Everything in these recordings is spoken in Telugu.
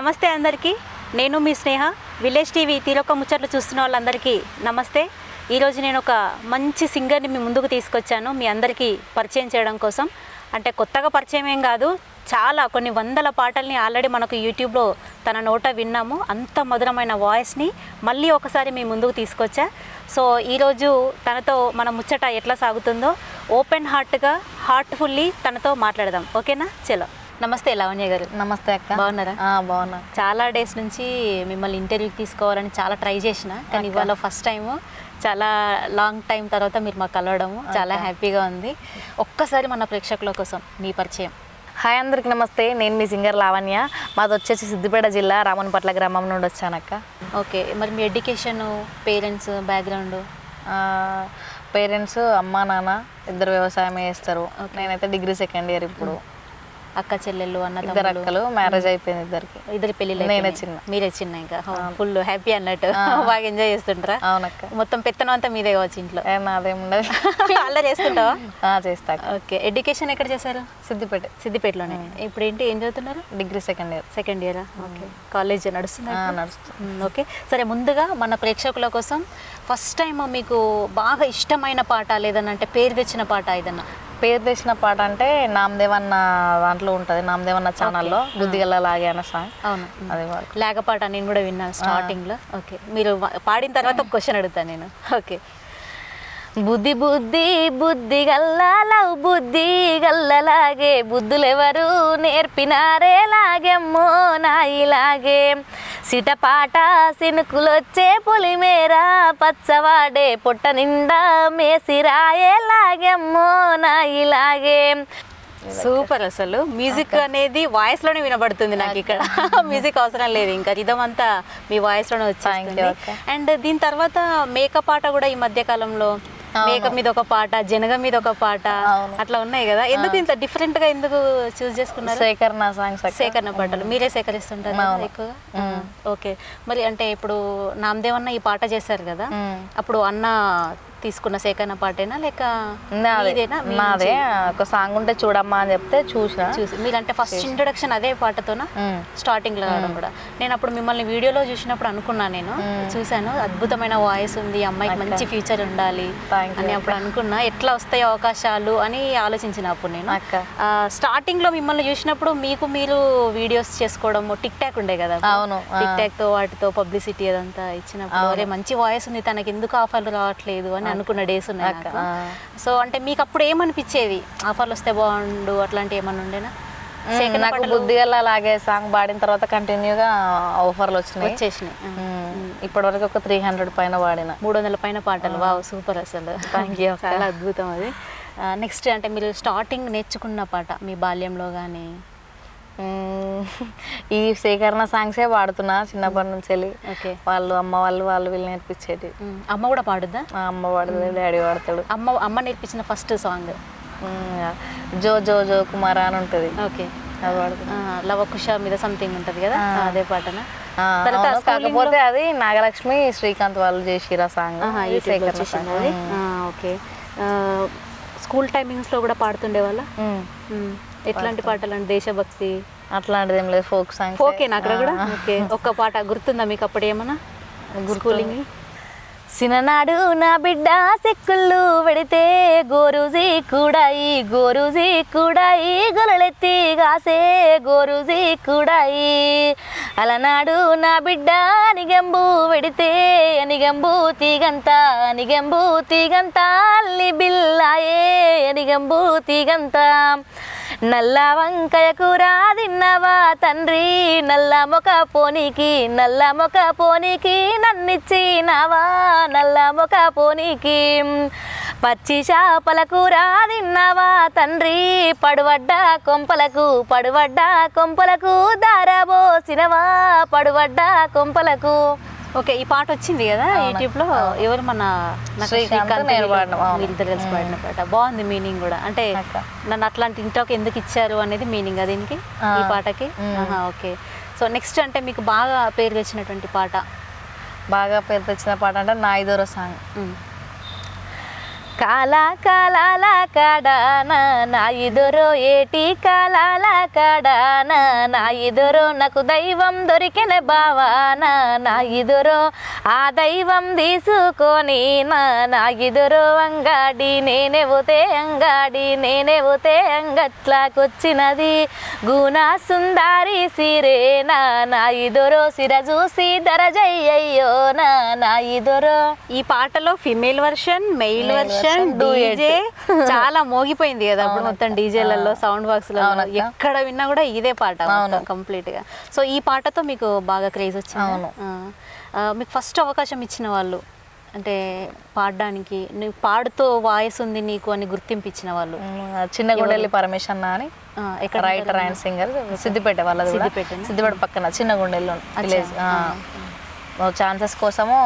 నమస్తే అందరికీ. నేను మీ స్నేహ విలేజ్ టీవీ తీరొక్క ముచ్చట్లు చూస్తున్న వాళ్ళందరికీ నమస్తే. ఈరోజు నేను ఒక మంచి సింగర్ని మీ ముందుకు తీసుకొచ్చాను. మీ అందరికీ పరిచయం చేయడం కోసం. అంటే కొత్తగా పరిచయం ఏం కాదు చాలా కొన్ని వందల పాటల్ని ఆల్రెడీ మనకు యూట్యూబ్లో తన నోట విన్నాము. అంత మధురమైన వాయిస్ని మళ్ళీ ఒకసారి మీ ముందుకు తీసుకొచ్చా. సో ఈరోజు తనతో మన ముచ్చట ఎట్లా సాగుతుందో ఓపెన్ హార్ట్గా హార్ట్ఫుల్లీ తనతో మాట్లాడదాం. ఓకేనా? చలో. నమస్తే లావణ్య గారు. నమస్తే అక్క. బాగున్నారా? బాగున్నా. చాలా డేస్ నుంచి మిమ్మల్ని ఇంటర్వ్యూకి తీసుకోవాలని చాలా ట్రై చేసిన కానీ ఇవాళ ఫస్ట్ టైం చాలా లాంగ్ టైం తర్వాత మీరు మాకు కలవడము చాలా హ్యాపీగా ఉంది. ఒక్కసారి మన ప్రేక్షకుల కోసం మీ పరిచయం. హాయ్ అందరికి నమస్తే నేను మీ సింగర్ లావణ్య. మాది వచ్చేసి సిద్దిపేట జిల్లా రామన్పట్ల గ్రామం నుండి వచ్చానక్క ఓకే మరి మీ ఎడ్యుకేషన్ పేరెంట్స్ బ్యాక్గ్రౌండ్? పేరెంట్స్ అమ్మ నాన్న ఇద్దరు వ్యవసాయం చేస్తారు. నేనైతే డిగ్రీ సెకండ్ ఇయర్ ఇప్పుడు. అక్క చెల్లెళ్ళు అన్న ఇద్దరు అక్కలు మ్యారేజ్ అయిపోయింది ఇద్దరికి. ఇద్దరి పెళ్ళిళ్ళు నేనే. చిన్న. మీరే చిన్న ఇంకా. ఫుల్ హ్యాపీ అన్నట్టు. బాగా ఎంజాయ్ చేస్తుంటారా? అవునక్క. మొత్తం పెత్తనం అంతా మీదే కావచ్చు ఇంట్లో. నాదేముండదు అలా చేస్తుంటావా? చేస్తా. ఓకే. ఎడ్యుకేషన్ ఎక్కడ చేశారు? సిద్దిపేట. సిద్దిపేటలోనే. ఇప్పుడు ఏంటి ఏం చదువుతున్నారు? Degree second year. సెకండ్ ఇయరా? ఓకే. కాలేజ్ నడుస్తుంది ఓకే. సరే ముందుగా మన ప్రేక్షకుల కోసం ఫస్ట్ టైం మీకు బాగా ఇష్టమైన పాట లేదనంటే పేరు తెచ్చిన పాట ఏదన్నా? పేరు తెచ్చిన పాట అంటే నామదేవన్న దాంట్లో ఉంటుంది. నామదేవన్న ఛానల్లో బుద్ధిగల్ల లాగే అన్న సాంగ్ అవును. అది పాడు లేకపాట నేను కూడా విన్నాను స్టార్టింగ్లో ఓకే. మీరు పాడిన తర్వాత ఒక క్వశ్చన్ అడుగుతాను నేను. ఓకే. బుద్ధి బుద్ధి బుద్ధి గల్లలవు బుద్ధి గల్లలాగే బుద్ధులెవరు నేర్పినారే లాగెమ్మో నాయిలాగే సిటపాట సినుకులొచ్చే పులిమేర పచ్చవాడే పొట్ట నిండా మేసిరాయే లాగెమ్మో నాయిలాగే. సూపర్ అసలు. మ్యూజిక్ అనేది వాయిస్లోనే వినబడుతుంది నాకు ఇక్కడ. మ్యూజిక్ అవసరం లేదు. ఇంకా అంతా మీ వాయిస్లోనే అక్క. అండ్ దీని తర్వాత మేకప్ పాట కూడా ఈ మధ్య కాలంలో మేకప్ మీద ఒక పాట జనగ మీద ఒక పాట. అట్లా ఉన్నాయి కదా. ఎందుకు ఇంత డిఫరెంట్గా ఎందుకు చూస్ చేసుకున్నారు? సేకరణ సాంగ్స్ సేకరణ పాటలు. మీరే సేకరిస్తుంటారు ఎక్కువగా? ఓకే. మరి అంటే ఇప్పుడు నామదేవ్ అన్న ఈ పాట చేశారు కదా. అప్పుడు అన్న తీసుకున్న సేకరణ పాటేనా? లేక మీదేనా? మీ నాదే ఒక సాంగ్ ఉంటే చూడమ్మా అని చెప్తే చూసిన. చూసి. మీరంటే ఫస్ట్ ఇంట్రొడక్షన్ అదే పాటతోనా. స్టార్టింగ్లో కూడా. నేను అప్పుడు మిమ్మల్ని వీడియోలో చూసినప్పుడు అనుకున్నాను నేను. చూశాను. అద్భుతమైన వాయిస్ ఉంది. అమ్మాయికి మంచి ఫ్యూచర్ ఉండాలి అని అప్పుడు అనుకున్నా. ఎట్లా వస్తాయి అవకాశాలు అని ఆలోచించిన అప్పుడు నేను. స్టార్టింగ్లో మిమ్మల్ని చూసినప్పుడు మీకు మీరు వీడియోస్ చేసుకోవడం టిక్ టాక్ ఉండే కదా అవును. టిక్ టాక్తో వాటితో పబ్లిసిటీ అదంతా ఇచ్చినప్పుడు. అరే మంచి వాయిస్ ఉంది. తనకి ఎందుకు ఆఫర్లు రావట్లేదు అని అనుకున్న డేస్ ఉన్నాయి నాకు. సో అంటే మీకు అప్పుడు ఏమనిపించేది ఆఫర్లు వస్తే బాగుండు అట్లాంటి ఏమన్నా ఉండేనా? నాకు పాటలు బుద్ధిగల్ల లాగే సాంగ్ పాడిన తర్వాత కంటిన్యూగా ఆఫర్లు వచ్చినాయి. వచ్చేసినాయి. ఇప్పటి వరకు ఒక త్రీ హండ్రెడ్ పైన పాడిన. మూడు వందల పైన పాటలు. వావ్ సూపర్ అసలు. You, అక్క. చాలా అద్భుతం అది. నెక్స్ట్ అంటే మీరు స్టార్టింగ్ నేర్చుకున్న పాట మీ బాల్యంలో కానీ. ఈ సేకరణ సాంగ్సే పాడుతున్నా చిన్నప్పటి నుంచి వెళ్ళి ఓకే. వాళ్ళు అమ్మ వాళ్ళు వాళ్ళు వీళ్ళు నేర్పించేది అమ్మ కూడా పాడుద్దా? మా అమ్మ పాడుతుంది డాడీ పాడతాడు. అమ్మ అమ్మ నేర్పించిన ఫస్ట్ సాంగ్. జో జో జో కుమార్ అని ఉంటుంది. ఓకే. అది పాడుతుంది. లవకుశ మీద సంథింగ్ ఉంటది కదా. అదే పాటనా? కాకపోతే అది నాగలక్ష్మి శ్రీకాంత్ వాళ్ళు చేసిరా సాంగ్ ఓకే. స్కూల్ టైమింగ్స్లో కూడా పాడుతుండే వాళ్ళ. ఎట్లాంటి పాటలు. అంటే దేశభక్తి? అట్లాంటిది ఏం లేదు ఫోక్ సాంగ్ ఓకేనా అక్కడ కూడా? ఓకే. ఒక్క పాట గుర్తుందా మీకు అప్పుడు ఏమన్నా? స్కూలింగ్ సిననాడు నా బిడ్డ సెక్కుళ్ళు పెడితే గోరుజీ కూడాయి గోరుజీ కూడాయి గొలలెత్తి గాసే గోరుజీ కూడాయి. అలనాడు నా బిడ్డ నిగంబు పెడితే నిగంబు తీగంత నిగంబు తీగంత అల్లి బిల్లాయే నిగంబు తీగంత. నల్ల వంకాయ కూర తిన్నవా తండ్రి? నల్ల మొక పోనీకి నల్ల మొక పోనీకి నన్నిచ్చినావా? నల్ల మొక పోనీకి పచ్చి చేపల కూర తిన్నావా తండ్రి? పడువడ్డ కొంపలకు పడువడ్డ కొంపలకు దారబోసినవా పడువడ్డ కొంపలకు ఓకే ఈ పాట వచ్చింది కదా యూట్యూబ్లో ఎవరు మన. వీళ్ళిద్దరు కలిసి పాడిన పాట. బాగుంది మీనింగ్ కూడా. అంటే. నన్ను అట్లాంటి ఇంట్లోకి ఎందుకు ఇచ్చారు అనేది మీనింగ్ దీనికి? ఈ పాటకి? ఓకే. సో నెక్స్ట్ అంటే మీకు బాగా పేరు తెచ్చినటువంటి పాట? బాగా పేరు తెచ్చిన పాట అంటే నాయిదోర సాంగ్. ఉమ్. కాల కాలాల కాడాన నా ఇదురు ఏటి కాలాల కాడాన నా ఇదురు నాకు దైవం దొరికిన బావాన నా ఇదురు ఆ దైవం తీసుకొని నా నా అంగాడి నేనే పోతే అంగాడి నేనే పోతే అంగట్లాకొచ్చినది గుణ సుందారి సిరేనా నా ఇదురు సిర చూసి దరజయ్యయ్యో నా నా ఇదురు ఈ పాటలో female version male version duet. DJ చాలా మోగిపోయింది కదా అప్పుడు మొత్తం డీజేలలో సౌండ్ బాక్స్లో. ఎక్కడ విన్నా కూడా ఇదే పాట. కంప్లీట్గా సో ఈ పాటతో మీకు బాగా క్రేజ్ వచ్చింది? అవును. మీకు ఫస్ట్ అవకాశం ఇచ్చిన వాళ్ళు అంటే పాడడానికి నువ్వు పాడుతూ వాయిస్ ఉంది నీకు అని గుర్తింపు ఇచ్చిన వాళ్ళు. చిన్న గుండెల్లి పరమేశన్న అని ఆ, ఎక్కడ రైటర్ అండ్ సింగర్ సిద్దిపేట వాళ్ళది కూడా. సిద్దిపేటనా? సిద్దిపేట పక్కన చిన్న గుండెల్లో విలేజ్. ఛాన్సెస్ కోసము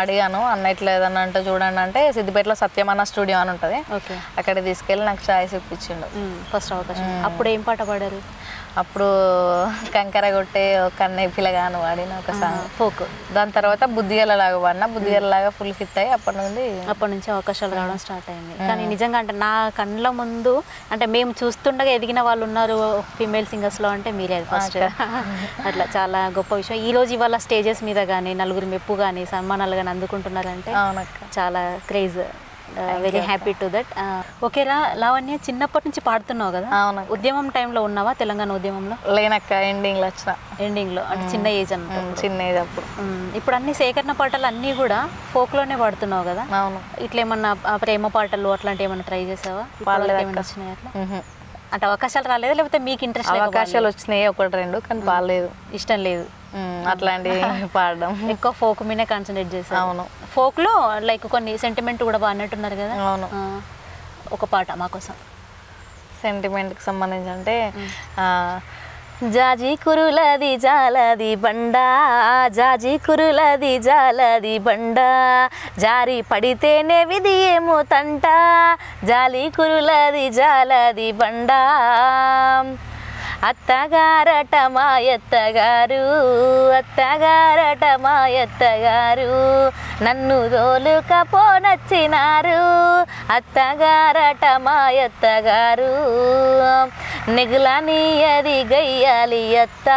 అడిగాను. అన్న ఇట్లా ఏదన్నా అంటే చూడండి అంటే సిద్దిపేటలో సత్యమన్న స్టూడియో అని ఉంటుంది. ఓకే. అక్కడ తీసుకెళ్ళి నాకు ఛాయిస్ ఇప్పించిండు. ఫస్ట్ అవకాశం. అప్పుడు ఏం పాట పాడారు? అప్పుడు కంకర కొట్టే ఒక కన్నయ్య పిల్లగాను వాడిన ఒక సాంగ్. ఫోక్. దాని తర్వాత బుద్ధిగలలాగా వాడిన బుద్ధిగలలాగా ఫుల్ హిట్ అయ్యి అప్పటి నుండి అప్పటి నుంచి అవకాశాలు రావడం స్టార్ట్ అయింది. కానీ నిజంగా అంటే నా కళ్ళ ముందు అంటే మేము చూస్తుండగా ఎదిగిన వాళ్ళు ఉన్నారు ఫీమేల్ సింగర్స్లో అంటే మీరే ఫస్ట్ అట్లా చాలా గొప్ప విషయం. ఈ రోజు ఇవాళ స్టేజెస్ మీద కానీ నలుగురి మెప్పు కానీ సన్మానాలు కానీ అందుకుంటున్నారంటే చాలా craze very happy to that ఓకేరా లావణ్య చిన్నప్పటి నుంచి పాడుతున్నావు కదా? అవునక్క. ఉద్యమం టైంలో ఉన్నావా తెలంగాణ ఉద్యమంలో? లేనక్క ఎండింగ్లో వచ్చిన. ఎండింగ్లో అంటే చిన్న ఏజ్ ఉమ్, చిన్న ఏజ్ అప్పుడు. ఇప్పుడు అన్ని సేకరణ పాటలు అన్నీ కూడా ఫోక్లోనే పాడుతున్నావు కదా? అవును. ఇట్లా ఏమన్నా ప్రేమ పాటలు అట్లాంటి ఏమన్నా ట్రై చేసావా? అక్క. వచ్చినాయి అట్లా. అంటే అవకాశాలు రాలేదా? లేకపోతే మీకు ఇంట్రెస్ట్ అవకాశాలు వచ్చినాయి ఒకటి రెండు కానీ పాడలేదు. ఇష్టం లేదు. ఉమ్, అట్లాంటివి పాడడం. ఎక్కువ ఫోక్ మీదే కాన్సన్ట్రేట్ చేశారు. అవును. ఫోక్లో లైక్ కొన్ని సెంటిమెంట్ కూడా బాగున్నట్టున్నారు కదా? అవును. ఒక పాట మా కోసం. సెంటిమెంట్కి సంబంధించి అంటే జాజి కురులది జాలది బండ జాజి కురులది జాలది బండ. జారి పడితేనే విధి ఏమో తంట జాలి కురులది జాలది బండ. అత్తగారట మా ఎత్తగారు అత్తగారట మా ఎత్తగారు నన్ను దోలుకపోనచ్చినారు అత్తగారట మా ఎత్తగారు అది గయ్యాలి ఎత్త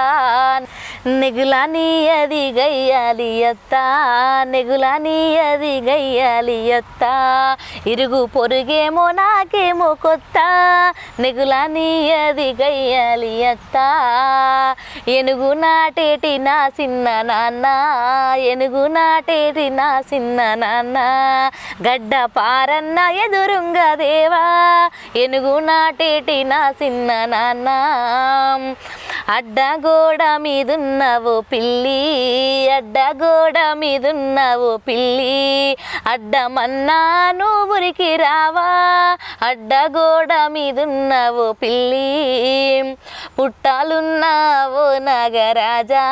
అది గయ్యాలి ఎత్త అది గయ్యాలి ఎత్త ఇరుగు పొరుగేమో నాకేమో కొత్త నెగులనీయది గయ్యాలి ఎత్త ఎనుగు నాటేటి నా చిన్న నాన్న ఎనుగు నాటేటి నా చిన్న నాన్న. గడ్డ పారన్న ఎదురుంగ దేవా ఎనుగు నాటేటి నా చిన్న నాన్న. అడ్డగోడ మీదున్నవు పిల్లి అడ్డగోడ మీదున్నవు పిల్లి. అడ్డమన్నా నువ్వురికి రావా అడ్డగోడ మీదున్నవు పిల్లి. పుట్టాలున్నావో నగరాజా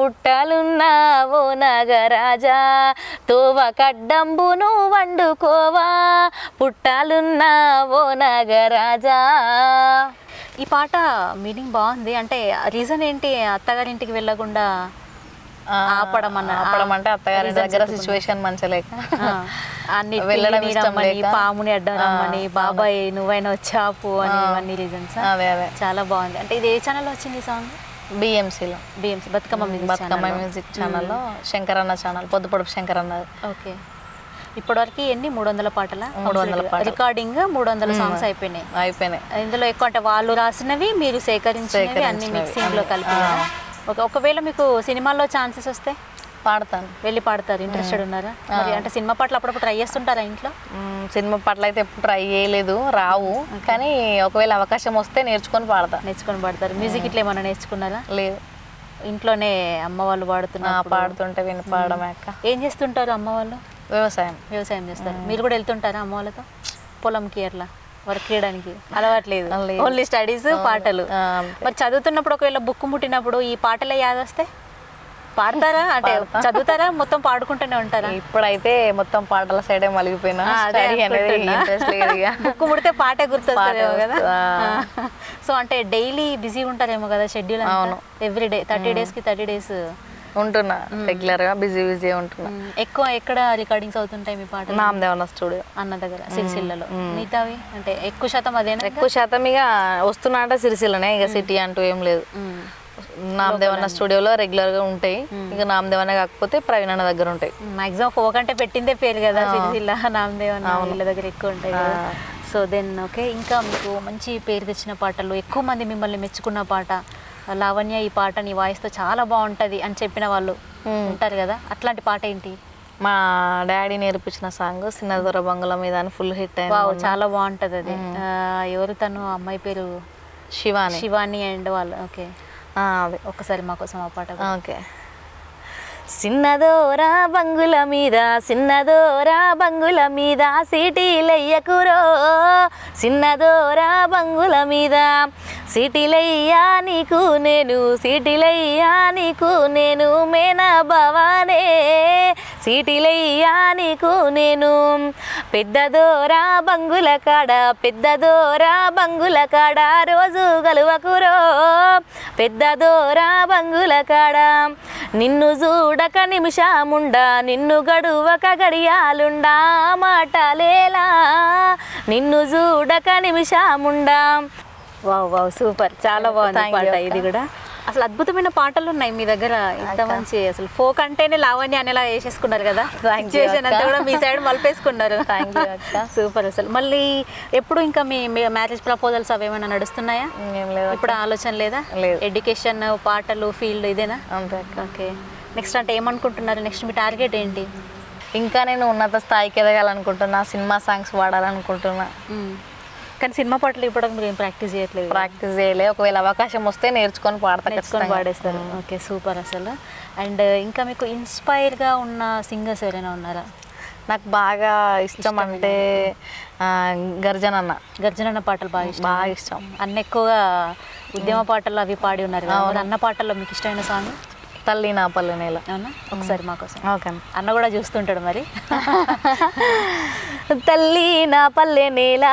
పుట్టాలున్నావో నగరాజా. తోవ కడ్డంబును వండుకోవా పుట్టాలున్నావో నగరాజా. ఈ పాట మీనింగ్ బాగుంది. అంటే రీజన్ ఏంటి? అత్తగారింటికి వెళ్ళకుండా ఆపడం అన్న ఆపడం అంటే అత్తగారి దగ్గర సిచ్యువేషన్ మంచిగా లేక ఆ, అన్ని వెళ్ళడం పిల్లిని ఇష్టం రమ్మని, లేక. పాముని అడ్డం రమ్మని బాబాయ్ నువ్వైనా వచ్చాపు అని ఇవన్నీ రీజన్స్ అదే అదే. చాలా బాగుంది. అంటే ఇది ఏ ఛానల్ వచ్చింది సాంగ్ బిఎంసీలో బిఎంసి బతుకమ్మ బతుకమ్మ మ్యూజిక్ ఛానల్లో శంకరన్న ఛానల్ పొద్దుపొడుపు శంకరన్న ఓకే ఇప్పటివరకు ఎన్ని మూడు వందల పాటల? మూడు వందల పాటలు. రికార్డింగ్ మూడు వందల సాంగ్స్ అయిపోయినాయి. అయిపోయినాయి. ఇందులో ఎక్కువ అంటే వాళ్ళు రాసినవి మీరు సేకరించినవి అన్ని మిక్సింగ్లో కలిపి ఒకవేళ మీకు సినిమాల్లో ఛాన్సెస్ వస్తే? పాడతాను. వెళ్ళి పాడతారు. ఇంట్రెస్టెడ్ ఉన్నారా? మరి అంటే సినిమా పాటలు అప్పుడప్పుడు ట్రై చేస్తుంటారా ఇంట్లో? సినిమా పట్ల అయితే ఎప్పుడు ట్రై చేయలేదు రావు. కానీ ఒకవేళ అవకాశం వస్తే నేర్చుకొని పాడతా. నేర్చుకొని పాడతారు. మ్యూజిక్ ఇట్లా ఏమైనా నేర్చుకున్నారా? లేదు. ఇంట్లోనే అమ్మ వాళ్ళు పాడుతున్నారు పాడుతుంటే విని పాడడం అక్క ఏం చేస్తుంటారు అమ్మ వాళ్ళు? వ్యవసాయం. వ్యవసాయం చేస్తారు. మీరు కూడా వెళ్తుంటారా అమ్మ వాళ్ళతో? పొలంకి అట్లా వర్క్ చేయడానికి అలవాట్లేదు. లేదు. ఓన్లీ స్టడీస్ పాటలు. మరి చదువుతున్నప్పుడు ఒకవేళ బుక్ ముట్టినప్పుడు ఈ పాటలే యాదొస్తే పాడతారా? అంటే చదువుతారా? మొత్తం పాడుకుంటూనే ఉంటారా? ఇప్పుడైతే మొత్తం పాటల సైడే మలిగిపోయినా అదే బుక్ ముడితే పాటే గుర్తొస్తుందేమో పాటే కదా? సో అంటే డైలీ బిజీ ఉంటారేమో కదా షెడ్యూల్ అవును. ఎవ్రీ డే థర్టీ డేస్కి థర్టీ డేస్. ఉంటున్నా. రెగ్యులర్గా బిజీ బిజీ ఉంటున్నా. ఎక్కువ ఎక్కడ రికార్డింగ్స్ అవుతుంటాయి మీ పాటలు? నామదేవన స్టూడియో. అన్న దగ్గర సిరిసిల్లలో. మిగతావి? అంటే ఎక్కువ శాతం అదేనా? ఎక్కువ శాతం ఇక వస్తున్నా అంటే సిరిసిల్లనే ఇక సిటీ అంటూ ఏం లేదు. నామదేవన్న స్టూడియోలో రెగ్యులర్గా ఉంటాయి ఇక నామదేవన్న కాకపోతే ప్రవీణ్ అన్న దగ్గర ఉంటాయి. మాక్సిమం ఫోక్ అంటే పెట్టిందే పేరు కదా సిరిసిల్ల నామదేవ్ అన్న వీళ్ళ దగ్గర ఎక్కువ ఉంటాయి సో దెన్ ఓకే ఇంకా మీకు మంచి పేరు తెచ్చిన పాటలు ఎక్కువ మంది మిమ్మల్ని మెచ్చుకున్న పాట లావణ్య ఈ పాట నీ వాయిస్తో చాలా బాగుంటది అని చెప్పిన వాళ్ళు ఉంటారు కదా అట్లాంటి పాట ఏంటి? మా డాడీ నేర్పించిన సాంగ్ సిన్నదొర బంగుల మీద అని ఫుల్ హిట్ అయింది చాలా బాగుంటది అది. ఆ, ఎవరు తను అమ్మాయి పేరు? శివాని. శివాని అండ్ వాళ్ళు ఓకే ఒకసారి అదే ఒక్కసారి మా కోసం ఆ పాట ఓకే. సిన్నదోరా బంగుల మీద సిన్నదోరా బంగుల మీద సిటీలయ్యకురో. సిన్నదోరా బంగుల మీద సిటీలయ్యా నీకు నేను సిటీలయ్యా నీకు నేను మేనా భవానే. సిటీలయ్యా నీకు నేను పెద్దదోరా బంగుల కాడ పెద్దదోరా బంగుల కాడ రోజు గలువకురో. పెద్దదోరా బంగుల కాడ నిన్ను చూడక నిమిషముండా నిన్ను గడువక గడియాలుండా మాటలేలా. నిన్ను చూడక నిమిషముండా. Wow wow super. చాలా బాగుంది పాట. ఇది కూడా. అసలు అద్భుతమైన పాటలు ఉన్నాయి మీ దగ్గర. ఇంత మంచి అసలు ఫోక్ అంటేనే లావణ్య అనేలా వేసేసుకున్నారు కదా. సిచ్యువేషన్ అంతా. కూడా మీ సైడ్ మలిపేసుకున్నారు. సూపర్ అసలు. మళ్ళీ ఎప్పుడు ఇంకా మీ మ్యారేజ్ ప్రపోజల్స్ అవి ఏమైనా నడుస్తున్నాయా? ఇప్పుడు ఆలోచన లేదా. ఎడ్యుకేషన్ పాటలు ఫీల్డ్ ఇదేనా. ఓకే. నెక్స్ట్ అంటే ఏమనుకుంటున్నారు? నెక్స్ట్ మీ టార్గెట్ ఏంటి? ఇంకా నేను ఉన్నత స్థాయికి ఎదగాలనుకుంటున్నా సినిమా సాంగ్స్ పాడాలనుకుంటున్నా మ్మ్. కానీ సినిమా పాటలు ఇప్పుడు మీరు ఏం ప్రాక్టీస్ చేయట్లేదు? ప్రాక్టీస్ చేయలే. ఒకవేళ అవకాశం వస్తే నేర్చుకొని పాడతా నేర్చుకొని. పాడేస్తారు. ఓకే సూపర్ అసలు. అండ్ ఇంకా మీకు ఇన్స్పైర్గా ఉన్న సింగర్స్ ఎవరైనా ఉన్నారా? నాకు బాగా ఇష్టం అంటే గర్జన్ అన్న. గర్జనన్న పాటలు బాగా ఇష్టం బాగా ఇష్టం. అన్న ఎక్కువగా ఉద్యమ పాటలు అవి పాడి ఉన్నారు అన్న పాటల్లో మీకు ఇష్టమైన సాంగ్ తల్లి నా పల్లె నేల. అవునా? ఒకసారి మాకోసం ఓకే. అన్న కూడా చూస్తుంటాడు మరి. తల్లి నా పల్లె నేల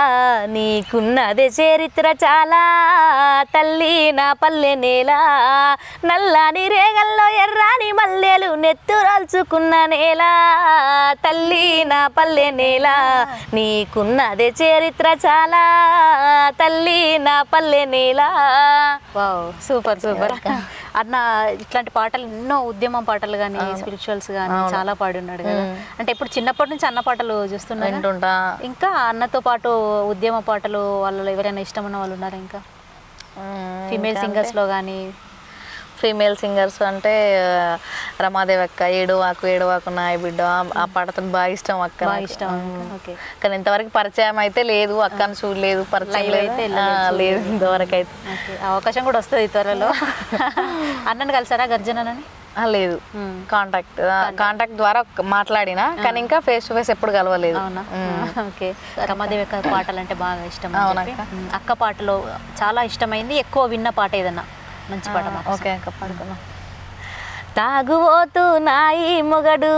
నీకున్నదే చరిత్ర చాలా. తల్లి నా పల్లె నేల నల్లాని రేగల్లో ఎర్రాని మల్లెలు నెత్తురాల్చుకున్న నేల. తల్లి నా పల్లె నేల నీకున్నదే చరిత్ర చాలా. తల్లి నా పల్లె నేల. Wow super. సూపర్. అన్న ఇట్లాంటి పాటలు ఎన్నో ఉద్యమం పాటలు కానీ స్పిరిచువల్స్ కానీ చాలా పాడి ఉన్నాడు కదా అంటే ఇప్పుడు చిన్నప్పటి నుంచి అన్న పాటలు చూస్తున్నారు? వింటుంటా. ఇంకా అన్నతో పాటు ఉద్యమ పాటలు వాళ్ళలో ఎవరైనా ఇష్టం ఉన్న వాళ్ళు ఉన్నారా ఇంకా? ఫీమేల్ సింగర్స్లో కానీ ఫీమేల్ సింగర్స్ అంటే రమాదేవి అక్క ఏడువాకు ఏడువాకు నాయ బిడ్డ ఆ- పాటతో బాగా ఇష్టం అక్క. ఇష్టం కానీ ఇంతవరకు పరిచయం అయితే లేదు అక్కను చూడలేదు పరిచయం లేదు. ఇంతవరకు అయితే. అవకాశం కూడా వస్తుంది త్వరలో. అన్నను కలిసారా గర్జనని లేదు. Contact contact. ద్వారా మాట్లాడినా కానీ ఇంకా ఫేస్ టు ఫేస్ ఎప్పుడు కలవలేదు. ఓకే. రమాదేవి అక్క పాటలు అంటే బాగా ఇష్టం. అక్క పాటలో చాలా ఇష్టమైంది ఎక్కువ విన్న పాట ఏదన్నా? మంచి పాట. ఓకే అక్క పాడుకున్నాం తాగుబోతు నాయి మొగడు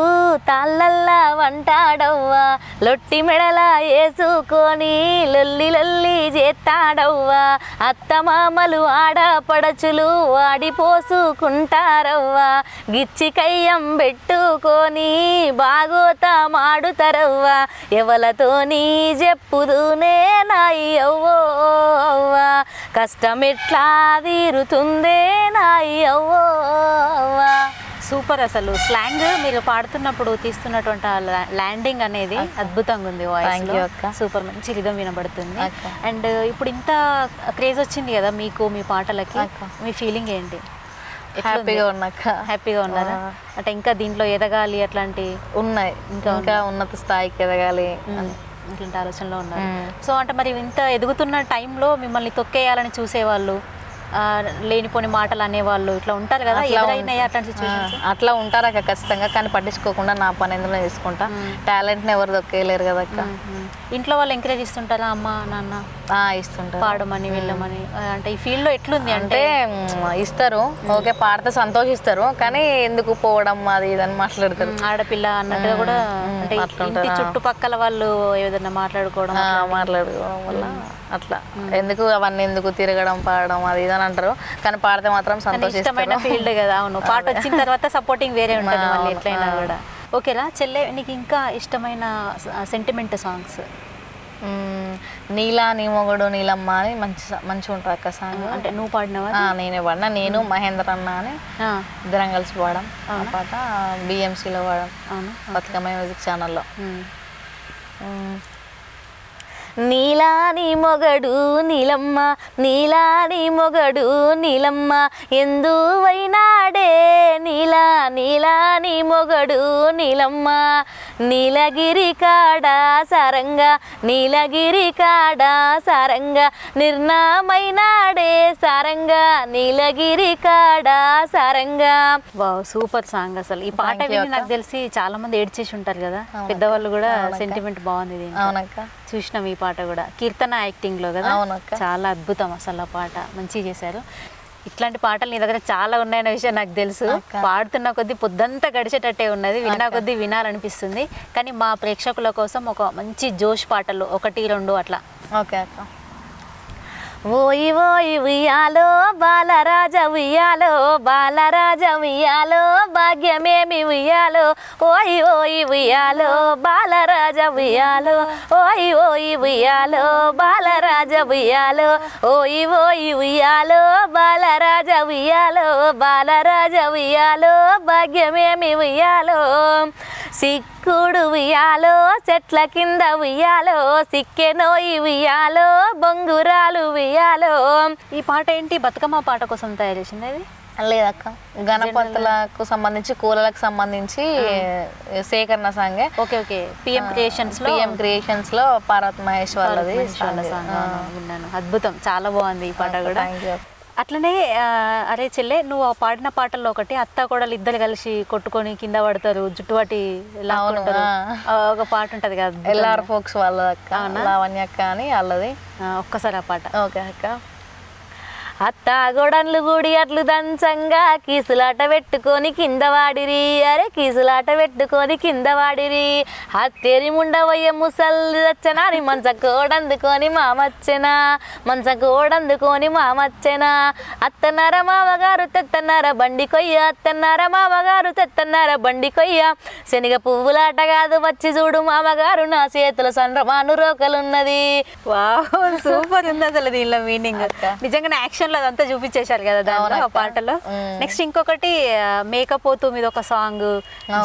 తాళ్ళల్లా వంటాడవ్వా. లొట్టి మెడల వేసుకొని లొల్లి లొల్లి చేస్తాడవ్వా అత్తమామలు ఆడపడచులు వాడిపోసుకుంటారవ్వా గిచ్చి కయ్యం పెట్టుకొని బాగోత మాడుతారవ్వా ఎవలతోని చెప్పుదునే నాయి అవ్వో అవ్వా. కష్టమెట్లా తీరుతుందే నాయి అవ్వో అవ్వా. సూపర్ అసలు. స్లాంగ్ మీరు పాడుతున్నప్పుడు తీస్తున్నటువంటి ల్యాండింగ్ అనేది అద్భుతంగా ఉంది వాయిస్. సూపర్ మంచి రిధం వినబడుతుంది. అండ్ ఇప్పుడు ఇంత క్రేజ్ వచ్చింది కదా మీకు మీ పాటలకి. మీ ఫీలింగ్ ఏంటి? హ్యాపీగా ఉన్నాక హ్యాపీగా ఉన్నారా. అంటే ఇంకా దీంట్లో ఎదగాలి అట్లాంటి ఉన్నాయి. ఇంకా ఇంకా ఉన్నత స్థాయికి ఎదగాలి. ఇట్లాంటి ఆలోచనలో ఉన్నారు. సో అంటే మరి ఇంత ఎదుగుతున్న టైంలో మిమ్మల్ని తొక్కేయాలని చూసేవాళ్ళు లేనిపోని మాటలు అనేవాళ్ళు ఇట్లా ఉంటారు కదా అట్లా ఎదురైనాయి అట్లాంటి సిచ్యువేషన్స్ అట్లా ఉంటారా అక్క ఖచ్చితంగా. కానీ పట్టించుకోకుండా నా పని ఎందులో చేసుకుంటా. టాలెంట్ని ఎవరు దొక్కేయలేరు కదా అక్క. ఇంట్లో వాళ్ళు ఎంకరేజ్ ఇస్తుంటారా అమ్మ నాన్న? ఆ, ఇస్తుంటారు. పాడమని వెళ్ళమని అంటే ఈ ఫీల్డ్లో ఎట్లుంది అంటే? ఇస్తారు. ఓకే పాడితే సంతోషిస్తారు. కానీ ఎందుకు పోవడం అది ఇది అని మాట్లాడతారు. ఆడపిల్ల అన్నట్టుగా కూడా అంటే చుట్టుపక్కల వాళ్ళు ఏదైనా మాట్లాడుకోవడం మాట్లాడుకోవడం వల్ల అట్లా. ఎందుకు అవన్నీ ఎందుకు తిరగడం పాడడం అది ఇది అని అంటారు. కానీ పాడితే మాత్రం సంతోషిస్తారు. ఫీల్డ్ కదా అవును. పాట వచ్చిన తర్వాత సపోర్టింగ్ వేరే ఉంటుంది మళ్ళీ ఎట్లయినా. కూడా. ఓకేరా చెల్లె నీకు ఇంకా ఇష్టమైన సెంటిమెంట్ సాంగ్స్. నీలా నీ మొగడు నీలమ్మ అని మంచి మంచిగా ఉంటుంది అక్క సాంగ్. అంటే నువ్వు పాడినవా నేనే పాడినా. నేను మహేంద్ర అన్న అని ఇద్దరం కలిసి పాడడం ఆ పాట. బిఎంసీలో పాడడం అవును? బతుకమ్మ మ్యూజిక్ ఛానల్లో. ఉమ్. నీలా నీ మొగడు నీలమ్మ నీలా నీ మొగడు నీలమ్మ ఎందువైనాడే? నీలా నీలా నీ మొగడు నీలమ్మ. నీలగిరి కాడ సారంగా నీలగిరి కాడ సారంగా నిర్ణయమైనాడే సారంగా నీలగిరి కాడ సారంగా. వావ్ సూపర్ సాంగ్ అసలు. ఈ పాట నాకు తెలిసి చాలా మంది ఏడ్చేసి ఉంటారు కదా. పెద్దవాళ్ళు కూడా సెంటిమెంట్ బాగుంది దీంట్లో. అవునక్క. చూసినాం ఈ పాట కూడా. కీర్తన యాక్టింగ్లో కదా. చాలా అద్భుతం అసలు ఆ పాట. మంచిగా చేశారు. ఇట్లాంటి పాటలు నీ దగ్గర చాలా ఉన్నాయన్న విషయం నాకు తెలుసు. పాడుతున్న కొద్దీ పొద్దంతా గడిచేటట్టే ఉన్నది. విన్నా కొద్దీ వినాలనిపిస్తుంది. కానీ మా ప్రేక్షకుల కోసం ఒక మంచి జోష్ పాటలు ఒకటి రెండు అట్లా. ఓకే అక్క. ఓయి ఓయి ఉయ్యాలో బాలరాజ ఉయ్యాలో బాలరాజ ఉయ్యాలో భాగ్యమేమి ఉయ్యాలో? ఓయి ఓయి ఉయ్యాలో బాలరాజ ఉయ్యాలో ఓయి ఓయి ఉయ్యాలో బాలరాజ ఉయ్యాలో ఓయి ఓయి ఉయ్యాలో బాలరాజ ఉయ్యాలో బాలరాజ ఉయ్యాలో భాగ్యమేమి ఉయ్యాలో? సిక్కుడు ఉయ్యాలో చెట్ల కింద ఉయ్యాలో సిక్కెనోయి ఉయ్యాలో బొంగురాలు ఉయ్యాలో ఈ పాట ఏంటి? బతుకమ్మ పాట కోసం తయారు చేసింది అది లేదక్క. గణపతులకు సంబంధించి కూలలకు సంబంధించి సేకరణ సాంగే. Okay okay. పిఎం క్రియేషన్స్లో? పిఎం క్రియేషన్స్లో పార్వత్ మహేష్ వాళ్ళది విన్నాను. అద్భుతం. చాలా బాగుంది ఈ పాట కూడా. అట్లనే ఆ, అరే చెల్లె నువ్వు ఆ పాడిన పాటల్లో ఒకటి అత్త కోడలు ఇద్దరు కలిసి కొట్టుకొని కింద పడతారు జుట్టువాటి ఒక పాట ఉంటది కదా. ఎల్ఆర్ ఫోక్స్ అక్క లావణ్య అక్క అని వాళ్ళది. ఒక్కసారి ఆ పాట. ఓకే అక్క. అత్త గొడన్లు గుడి అట్లు దంచంగా కీసులాట పెట్టుకొని కింద వాడిరి. అరే కీసులాట పెట్టుకొని కింద వాడిరి. హత్తేరి ముండవయ్య ముసల్లి వచ్చనాని మంచ కోడందుకొని మామచ్చెనా మంచ కోడందుకొని మామచ్చెనా అత్తన్నర మామగారు తెత్తన్నర బండి కొయ్య. అత్తన్నర మామగారు తెత్తన్నర బండి కొయ్య. శనగ పువ్వులాట కాదు వచ్చి చూడు మామగారు. నా చేతుల సండ్రమాను రోకలున్నది. వావ్ సూపర్ ఉంది అసలు దీనిలో మీనింగ్. నిజంగా యాక్షన్ లో అదంతా చూపించేశారు కదా దాంట్లో ఆ. పాటలో. నెక్స్ట్ ఇంకొకటి మేకపోతు మీద ఒక సాంగ్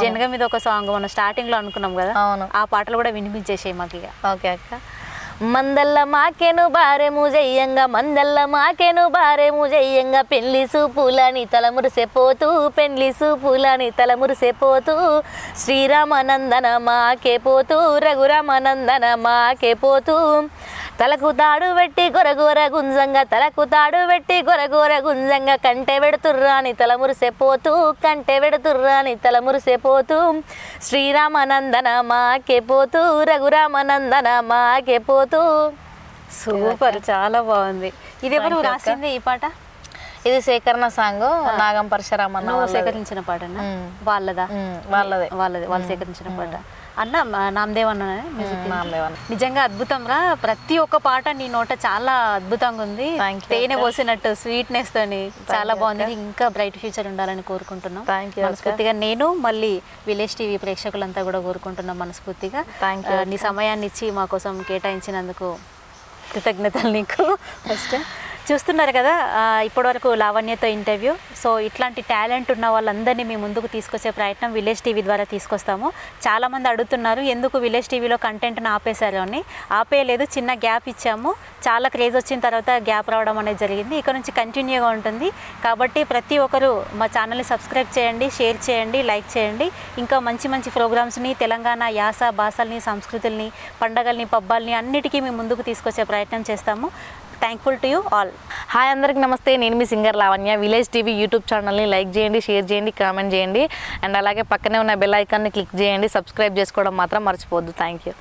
జనగ మీద ఒక సాంగ్ మనం స్టార్టింగ్లో అనుకున్నాం కదా ఆ పాటలు కూడా వినిపించేసాయి మాకు ఇక. ఓకే అక్క. మందల్ల మాకెను బారెము జయ్యంగా మందల్ల మాకెను బారెము జయ్యంగా పెళ్ళి సూపులని తలమురిసెపోతూ పెళ్ళి సూపులని తలమురిసెపోతూ శ్రీరామనందన మాకే పోతూ రఘురామనందన మాకే పోతూ తలకు తాడు పెట్టి గొరగొర గుంజంగా తలకు తాడు పెట్టి గొరగొర గుంజంగా. కంటె పెడుతుర్రాని తలమురిసెపోతూ కంటె పెడుతుర్రాని తలమురిసెపోతూ శ్రీరామనందన మాకే పోతూ రఘురామనందన మాకే పోతూ. సూపర్ చాలా బాగుంది. ఇది ఎవరు. రాసింది ఈ పాట? ఇది సేకరణ సాంగ్ నాగం పరశురామన్న. సేకరించిన మ్మ్. వాళ్ళదా? వాళ్ళదే. వాళ్ళది వాళ్ళు సేకరించిన పాట. అన్న నామదేవ్ అన్న మ్యూజిక్ నామదేవన్ నిజంగా అద్భుతం రా. ప్రతి ఒక్క పాట నీ నోట చాలా అద్భుతంగా ఉంది. తేనె. పోసినట్టు స్వీట్నెస్ తోని చాలా బాగుంది. ఇంకా బ్రైట్ ఫ్యూచర్ ఉండాలని కోరుకుంటున్నాం. మనస్ఫూర్తిగా నేను మళ్ళీ విలేజ్ టీవీ ప్రేక్షకులంతా కూడా కోరుకుంటున్నాం మనస్ఫూర్తిగా. నీ సమయాన్ని ఇచ్చి మా కోసం కేటాయించినందుకు కృతజ్ఞతలు నీకు. ఫస్ట్ చూస్తున్నారు కదా ఇప్పటివరకు లావణ్యతో ఇంటర్వ్యూ. సో ఇట్లాంటి టాలెంట్ ఉన్న వాళ్ళందరినీ మీ ముందుకు తీసుకొచ్చే ప్రయత్నం విలేజ్ టీవీ ద్వారా తీసుకొస్తాము. చాలామంది అడుగుతున్నారు ఎందుకు విలేజ్ టీవీలో కంటెంట్ని ఆపేశారు? అని. ఆపేయలేదు చిన్న గ్యాప్ ఇచ్చాము. చాలా క్రేజ్ వచ్చిన తర్వాత గ్యాప్ రావడం అనేది జరిగింది. ఇక్కడ నుంచి కంటిన్యూగా ఉంటుంది. కాబట్టి ప్రతి ఒక్కరు మా ఛానల్ని సబ్స్క్రైబ్ చేయండి షేర్ చేయండి లైక్ చేయండి. ఇంకా మంచి మంచి ప్రోగ్రామ్స్ని తెలంగాణ యాస భాషల్ని సంస్కృతుల్ని పండగల్ని పబ్బాల్ని అన్నిటికీ మేము ముందుకు తీసుకొచ్చే ప్రయత్నం చేస్తాము. Thankful to you all hi అందరికి నమస్తే. నేను మీ singer Lavanya. Village TV YouTube ఛానల్ని లైక్ చేయండి షేర్ చేయండి కామెంట్ చేయండి. అండ్ అలాగే పక్కనే ఉన్న బెల్ ఐకాన్ని క్లిక్ చేయండి. సబ్స్క్రైబ్ చేసుకోవడం మాత్రం మర్చిపోవద్దు. Thank you